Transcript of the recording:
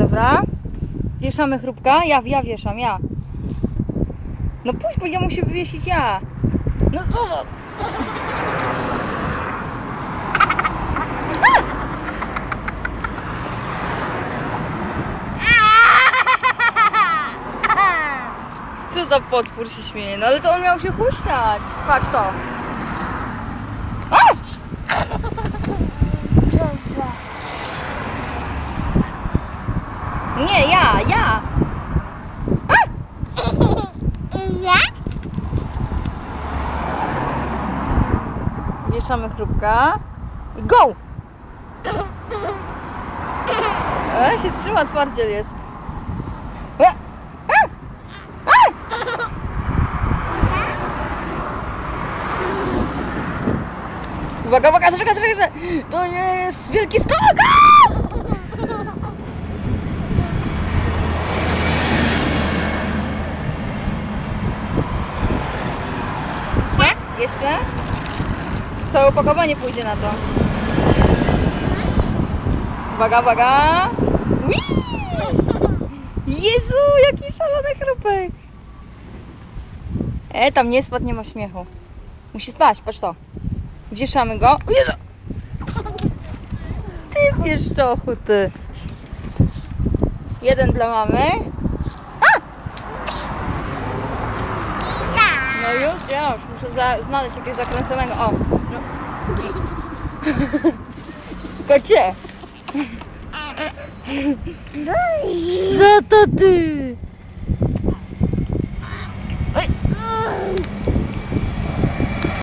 Dobra. Wieszamy chrupka. Ja, ja wieszam, ja. No pójdź, bo ja muszę wywiesić ja. No co za... Co za potwór się śmieje? No ale to on miał się huśtać. Patrz to. Nie, ja, ja. Wieszamy chrupka. Go! E, się trzyma, twardziel jest. E, e, e! Uwaga, uwaga, zaczekaj, zaczekaj. To jest wielki skok! Jeszcze? Całe opakowanie pójdzie na to. Uwaga, uwaga! Jezu, jaki szalony chrupek! E, tam nie spadł, nie ma śmiechu. Musi spać, patrz to. Wieszamy go. Jezu! Ty pieszczochu, ty. Jeden dla mamy. No już, ja już muszę za, znaleźć jakiegoś zakręconego. O, no. Kocie! Co to ty?